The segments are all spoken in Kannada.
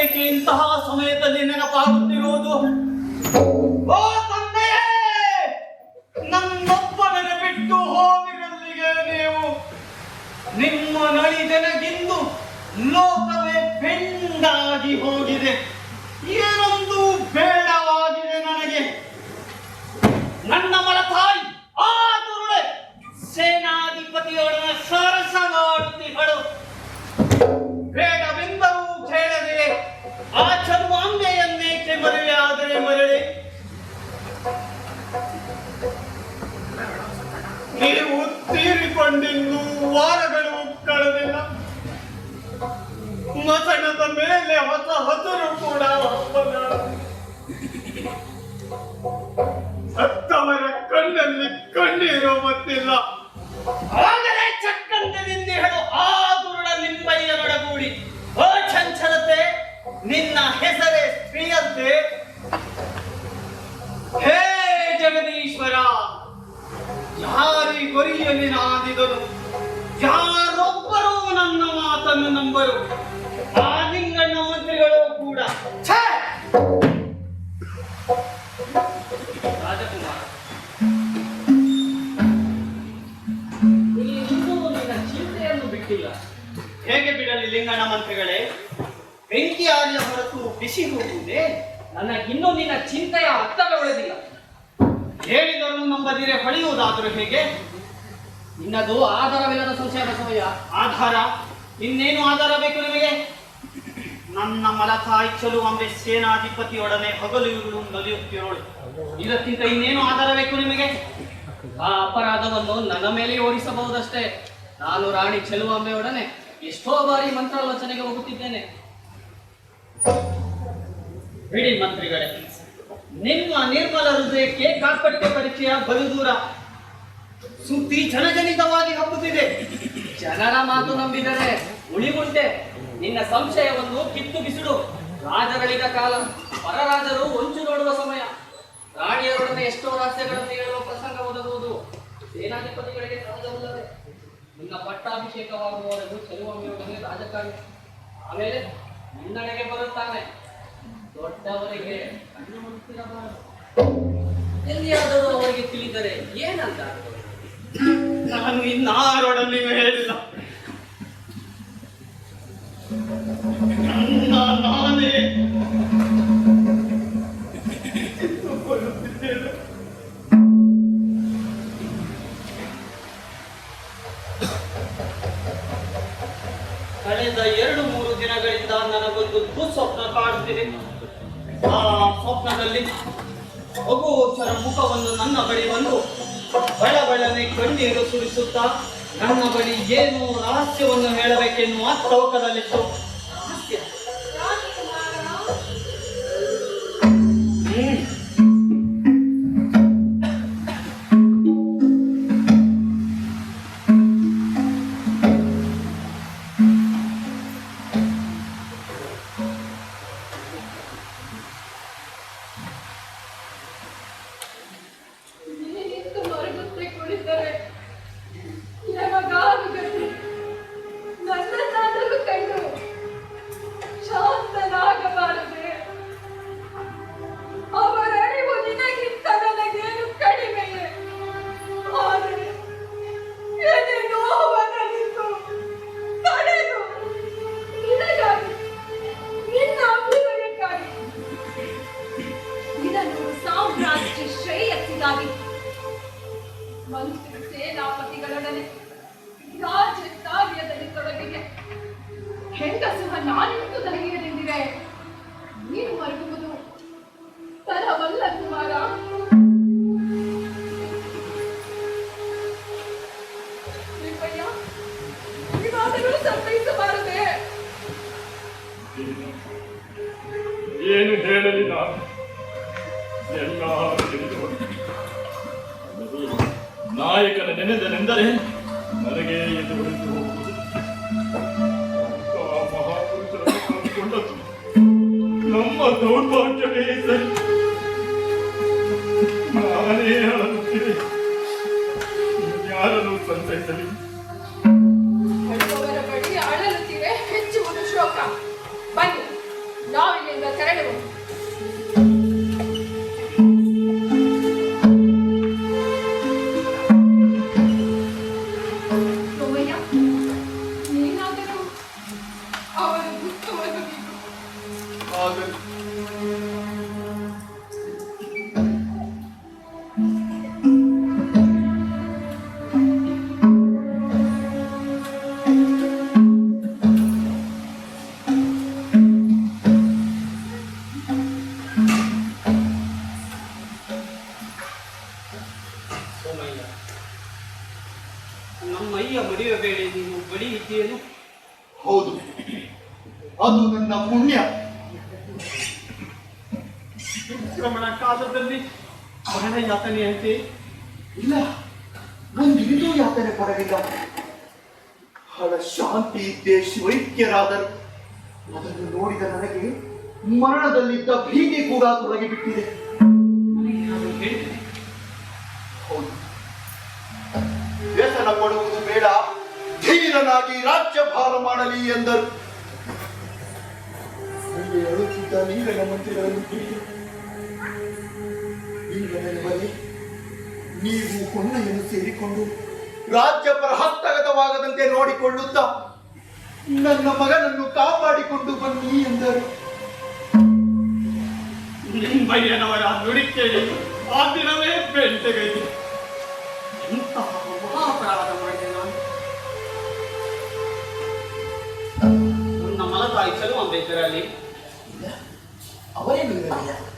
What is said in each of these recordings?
ಏಕೆ ಇಂತಹ ಸಮಯದಲ್ಲಿ ನೆನಪಾಗುತ್ತಿರುವುದು, ಓ ತಂದೆಯೇ ನನ್ನೊಬ್ಬನ ಬಿಟ್ಟು ಹೋಗಿರಲ್ಲಿಗೆ ನೀವು ನಿಮ್ಮ ನಳಿದನಗಿಂದು ಲೋಕವೇ ಬೆಂಡಾಗಿ ಹೋಗಿದೆ. ಬಂದಿನ್ನೂ ವಾರಗಳು ಕಳೆದಿಲ್ಲ. ಮಸಣದ ಮೇಲೆ ಹೊಸ ಹಸಿರು ಕೂಡ ಒಪ್ಪದ ಯಾರೊಬ್ಬರೂ ನನ್ನ ಮಾತನ್ನು ನಂಬರು. ಆ ಲಿಂಗಣ್ಣ ಮಂತ್ರಿಗಳು ಕೂಡ. ಚಿಂತೆಯನ್ನು ಬಿಟ್ಟಿಲ್ಲ. ಹೇಗೆ ಬಿಡಲಿ ಲಿಂಗಣ್ಣ ಮಂತ್ರಿಗಳೇ ಬೆಂಕಿ ಆರಿಯ ಹೊರತು ಬಿಸಿ ಹೋಗುವುದೇ? ನನಗಿನ್ನೂ ನಿನ್ನ ಚಿಂತೆಯ ಅರ್ಥವೇ ಉಳಿದಿಲ್ಲ. ಹೇಳಿದರೂ ನಂಬದಿರೆ, ಹೊಳೆಯುವುದಾದರೂ ಹೇಗೆ? ನಿನ್ನದು ಆಧಾರವಿಲ್ಲದ ಸಂಶಯ ಬಸವಯ್ಯ. ಆಧಾರ? ಇನ್ನೇನು ಆಧಾರ ಬೇಕು ನಿಮಗೆ? ನನ್ನ ಮಲತಾಯಿ ಅಂದ್ರೆ ಸೇನಾಧಿಪತಿಯೊಡನೆ ಹಗಲು ಇರುಳು ನಲಿಯುತ್ತಿರೋಳು ಇದಕ್ಕಿಂತ ಇನ್ನೇನು ಆಧಾರ ಬೇಕು ನಿಮಗೆ? ಆ ಅಪರಾಧವನ್ನು ನನ್ನ ಮೇಲೆ ಓಡಿಸಬಹುದಷ್ಟೇ. ನಾನು ರಾಣಿ ಚೆಲುವಾಂಬೆಯೊಡನೆ ಎಷ್ಟೋ ಬಾರಿ ಮಂತ್ರಾಲೋಚನೆಗೆ ಹೋಗುತ್ತಿದ್ದೇನೆ. ಬಿಡಿ ಮಂತ್ರಿಗಳೇ, ನಿಮ್ಮ ನಿರ್ಮಲ ಹೃದಯಕ್ಕೆ ಕಾಪಟ್ಯ ಪರಿಚಯ ಬಲು ದೂರ. ಸುದ್ದಿ ಜನಜನಿತವಾಗಿ ಹಬ್ಬುತ್ತಿದೆ. ಜನರ ಮಾತು ನಂಬಿದರೆ ಉಳಿಗುಂಟೆ ನಿನ್ನ ಸಂಶಯವನ್ನು ಕಿತ್ತು ಬಿಸಿಡು. ರಾಜರಳಿದ ಕಾಲ, ಪರರಾಜರು ಹೊಂಚು ನೋಡುವ ಸಮಯ. ರಾಣಿಯರೊಡನೆ ಎಷ್ಟೋ ರಹಸ್ಯಗಳನ್ನು ಹೇಳುವ ಪ್ರಸಂಗ ಓದಬಹುದು. ಸೇನಾಧಿಪತಿಗಳಿಗೆ ಸಹಜವಲ್ಲದೆ. ನಿನ್ನ ಪಟ್ಟಾಭಿಷೇಕವಾಗುವವರೆಗೂ ಚೆಲುವಮ್ಮೆಯೊಡನೆ ರಾಜಕಾರಣಿ ಆಮೇಲೆ ಮುನ್ನಡೆಗೆ ಬರುತ್ತಾನೆ. ದೊಡ್ಡವರಿಗೆ ಕಣ್ಣು ಮುಡುತ್ತಿರಬಾರದು ಎಲ್ಲಿಯಾದರೂ ಅವರಿಗೆ ತಿಳಿದರೆ ಏನಂತ ನಾನು ಇನ್ನಾರೊಡನೆ ಹೇಳಿಲ್ಲ ನನ್ನ ನಾನೇ. ಕಳೆದ ಎರಡು ಮೂರು ದಿನಗಳಿಂದ ನನಗೊಂದು ದುಸ್ವಪ್ನ ಕಾಡುತ್ತಿದೆ ಆ ಸ್ವಪ್ನದಲ್ಲಿ ಮಗುವೋಚರ ಮುಖವನ್ನು ನನ್ನ ಬಳಿ ಬಂದು ಬಳ ಬಳನೆ ಕಣ್ಣೀರು ಸುರಿಸುತ್ತಾ ನನ್ನ ಬಳಿ ಏನು ರಹಸ್ಯವನ್ನು ಹೇಳಬೇಕೆನ್ನುವ ತವಕದಲ್ಲಿತ್ತು ನೆನೆದನೆಂದರೆ ನನಗೆ ಎದು ಹೊರಟು ಹೋಗುವುದು. ನಮ್ಮ ದೌರ್ಭಾಗ್ಯವೇ ಸರಿ. ನಾನೇ ಅಳಲುತ್ತಿದೆ ಯಾರನ್ನು ಸಂತೈಸಲಿ? ಬಳಿ ಅಳಲುತ್ತಿವೆ, ಹೆಚ್ಚುವುದು ಶೋಕ. ಬನ್ನಿ, ನಾವಿಲ್ಲಿಂದ ತೆರಳುವ ಯಾತನೆಯಂತೆ ಇಲ್ಲ ಒಂದಿಗೂ ಯಾತನೆ ಪಡಲಿಲ್ಲ ಬಹಳ ಶಾಂತಿ ಇದ್ದೇ ಶಿವೈಕ್ಯರಾದರು. ಅದನ್ನು ನೋಡಿದ ನನಗೆ ಮರಣದಲ್ಲಿದ್ದ ಭೀತಿ ಕೂಡ ತೊಲಗಿ ಬಿಟ್ಟಿದೆ. ಹೌದು. ವ್ಯಸನ ಕೊಡುವುದು ಬೇಡ ಧೀರನಾಗಿ ರಾಜ್ಯಭಾರ ಮಾಡಲಿ ಎಂದರು. ಅಳುತ್ತಿದ್ದ ನೀರಿನ ಮಂತ್ರಿಗಳನ್ನು ನೀವು ಹೊನ್ನೆಯನ್ನು ಸೇರಿಕೊಂಡು ರಾಜ್ಯ ಹಸ್ತಗತವಾಗದಂತೆ ನೋಡಿಕೊಳ್ಳುತ್ತಾ ನನ್ನ ಮಗನನ್ನು ಕಾಪಾಡಿಕೊಂಡು ಬನ್ನಿ ಎಂದರು. ನಿಂಬಯ್ಯನವರ ನುಡಿ ಕೇಳಿ ಆ ದಿನವೇ ಬೆಂಟೆಗೈದು. ಎಂತಹ ಮಹಾಪರಾಧ ಮಾಡಿದೆ ನಾನು. ನನ್ನ ಮಲತಾಯಿ ಒಂದೇ ಅಂಬೇಡ್ಕರಲ್ಲಿ ಅವರೇನು ಇರಲಿಲ್ಲ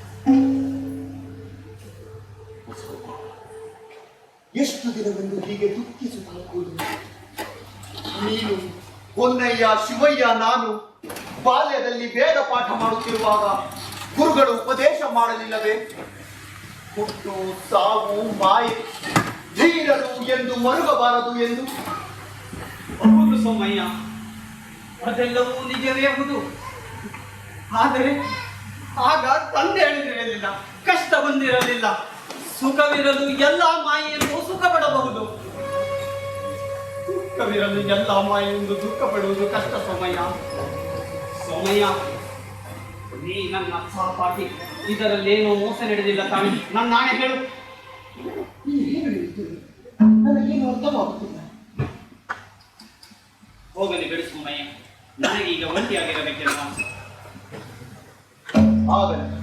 ಎಷ್ಟು ದಿನವೆಂದು ಹೀಗೆ ದುಃಖಿಸುತ್ತಾ ಕೂರುವುದು? ನೀನು ಹೊನ್ನಯ್ಯ, ಶಿವಯ್ಯ, ನಾನು ಬಾಲ್ಯದಲ್ಲಿ ವೇದ ಪಾಠ ಮಾಡುತ್ತಿರುವಾಗ ಗುರುಗಳು ಉಪದೇಶ ಮಾಡಲಿಲ್ಲವೇ? ಹುಟ್ಟು, ಸಾವು, ಮಾಯೆ ಧೀರರು ಎಂದು ಮರುಗಬಾರದು ಎಂದು? ಹೌದು ಸೋಮಯ್ಯ, ಅದೆಲ್ಲವೂ ನಿಜವೇ ಹೌದು. ಆದರೆ ಆಗ ತಂದೆ ಹೇಳಿದಿರಲಿಲ್ಲ ಕಷ್ಟ ಬಂದಿರಲಿಲ್ಲ. ಸುಖವಿರಲು ಎಲ್ಲ ಮಾಯೆಯನ್ನು ಸುಖ ಪಡಬಹುದು ದುಃಖವಿರಲು ಎಲ್ಲ ಮಾಯೆಯನ್ನು ದುಃಖ ಪಡುವುದು ಕಷ್ಟ ಸಮಯ. ಸಮಯ. ನೀ ನನ್ನ ಸಹಪಾಠಿ ಇದರಲ್ಲೇನೋ ಮೋಸ ನಡೆದಿಲ್ಲ ತಾನೆ ನನ್ನ ಹೇಳು ನೀನು ಏನು ಹೇಳ್ತೀರಿ ನನಗೇನು ಅರ್ಥವಾಗುತ್ತಿಲ್ಲ. ಹೋಗಲಿ ಬಿಡು ನನಗೆ ನನಗೀಗ ಒಂಟಿಯಾಗಿರಬೇಕೆಲ್ಲ ಆಗಲಿ.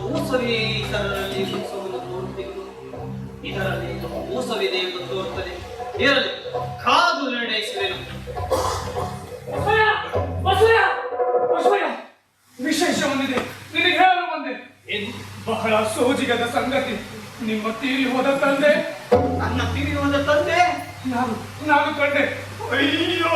ಮೋಸವೇ ಇತರರಲ್ಲಿ ಮುಗಿಸುವುದು ನೋಡುತ್ತಿದ್ದು ಇದರಲ್ಲಿ ಮೋಸವಿದೆ ಎಂದು ತೋರುತ್ತದೆ. ಇರಲಿ ಕಾದು! ಬಸವಯ್ಯ! ವಿಶೇಷ ಬಂದಿದೆ ನಿನಗೆ ಹೇಳಲು ಬಂದೆ. ಏನು ಬಹಳ ಸೋಜಿಗದ ಸಂಗತಿ. ನಿಮ್ಮ ತೀರಿ ಹೋದ ತಂದೆ. ನನ್ನ ಹೋದ ತಂದೆ? ನಾನು ನಾನು ಕಂಡೆ. ಅಯ್ಯೋ!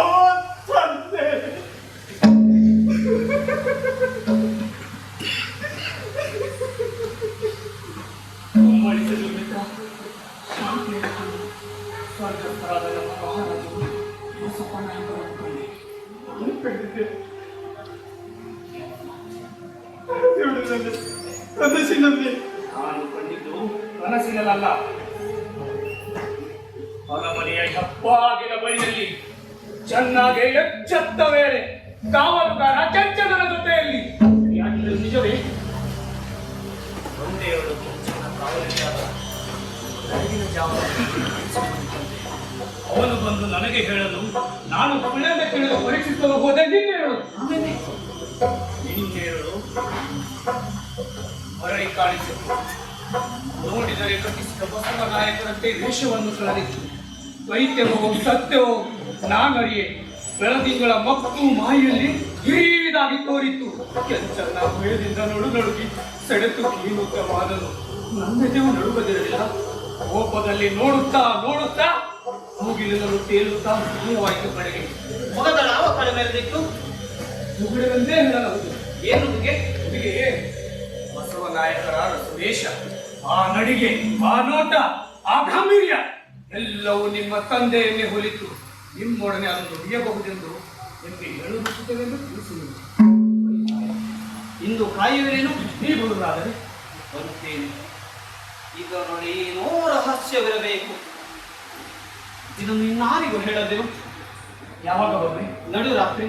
ಕನಸಿನಲ್ಲಿ ನಾನು ಕಂಡಿದ್ದು ಕನಸಿನಲ್ಲ ಹೊರಮನೆಯ ಹೆಪ್ಪಾಗಿನ ಬಳಿಯಲ್ಲಿ ಚೆನ್ನಾಗಿ ಎಚ್ಚೆತ್ತ ವೇಳೆ ಕಾವಲುಗಾರ ಚಂಚಲನ ಜೊತೆಯಲ್ಲಿ. ಯಾಕಿದು ನಿಜವೇ? ಜಾವ ಅವನು ಬಂದು ನನಗೆ ಹೇಳಲು ನಾನು ಸುಳ್ಳೆಂದ ತಿಳಿದು ಪರೀಕ್ಷಿಸಲು ಹೋದೆ ನಿನ್ನೆ ಹೇಳು. ನಿನ್ನೆ ಹೇಳು. ಮರಳಿ ಕಾಣಿಸಿತು ನೋಡಿದರೆ ಕಟ್ಟಿಸಿದ ಬಸವ ನಾಯಕರಂತೆ ವೇಷವನ್ನು ಸಳದಿತ್ತು ವೈದ್ಯವೋ ಸತ್ಯವೋ ನಾನರಿಯೇ ಬೆಳದಿಂಗಳ ಮಕ್ಕಳು ಮಾಯಲ್ಲಿ ಹಿರಿದಾಗಿ ತೋರಿತ್ತು. ಕೆಂಚನ್ನ ಭಯದಿಂದ ನಡು ನಡುಗಿ ಸೆಡೆತು ನನ್ನ ನನ್ನೆದೆಯೂ ನಡುಗದಿರಲಿಲ್ಲ. ಕೋಪದಲ್ಲಿ ನೋಡುತ್ತಾ ನೋಡುತ್ತಾ ಮುಗಿಲಿನಲು ತೇಲುತ್ತಾ ಮೂವಾಯ್ತು ಕಡೆಗೆ ಮೊಗದಳ ಯಾವ ಕಡೆ ಮೇಲೆದಿತ್ತು ಮುಗುಡವೆಂದೇ ಹೇಳಲಾಗುತ್ತದೆ ಏನು ನಿಮಗೆ? ಹುಡುಗಿ ಬಸವ ನಾಯಕರ ವೇಷ ಆ ನಡಿಗೆ ಆ ನೋಟ ಆ ಗಾಂಭೀರ್ಯ ಎಲ್ಲವೂ ನಿಮ್ಮ ತಂದೆಯನ್ನೇ ಹೊಲಿತು. ನಿಮ್ಮೊಡನೆ ಅದನ್ನು ನುಡಿಯಬಹುದೆಂದು ನಿಮಗೆ ಹೇಳುತ್ತೇವೆಂದು ತಿಳಿಸುವುದು ಇಂದು ಕಾಯುವಿರೇನು? ನೀಡುವುದಾದರೆ ಬರುತ್ತೇನೆ. ಇದರೊಳಗೆ ಏನೋ ರಹಸ್ಯವಿರಬೇಕು. ಇದನ್ನು ಇನ್ನಾರಿಗೂ ಹೇಳದಿರು ಯಾವಾಗ ಬರ್ರಿ ನಡು ರಾತ್ರಿ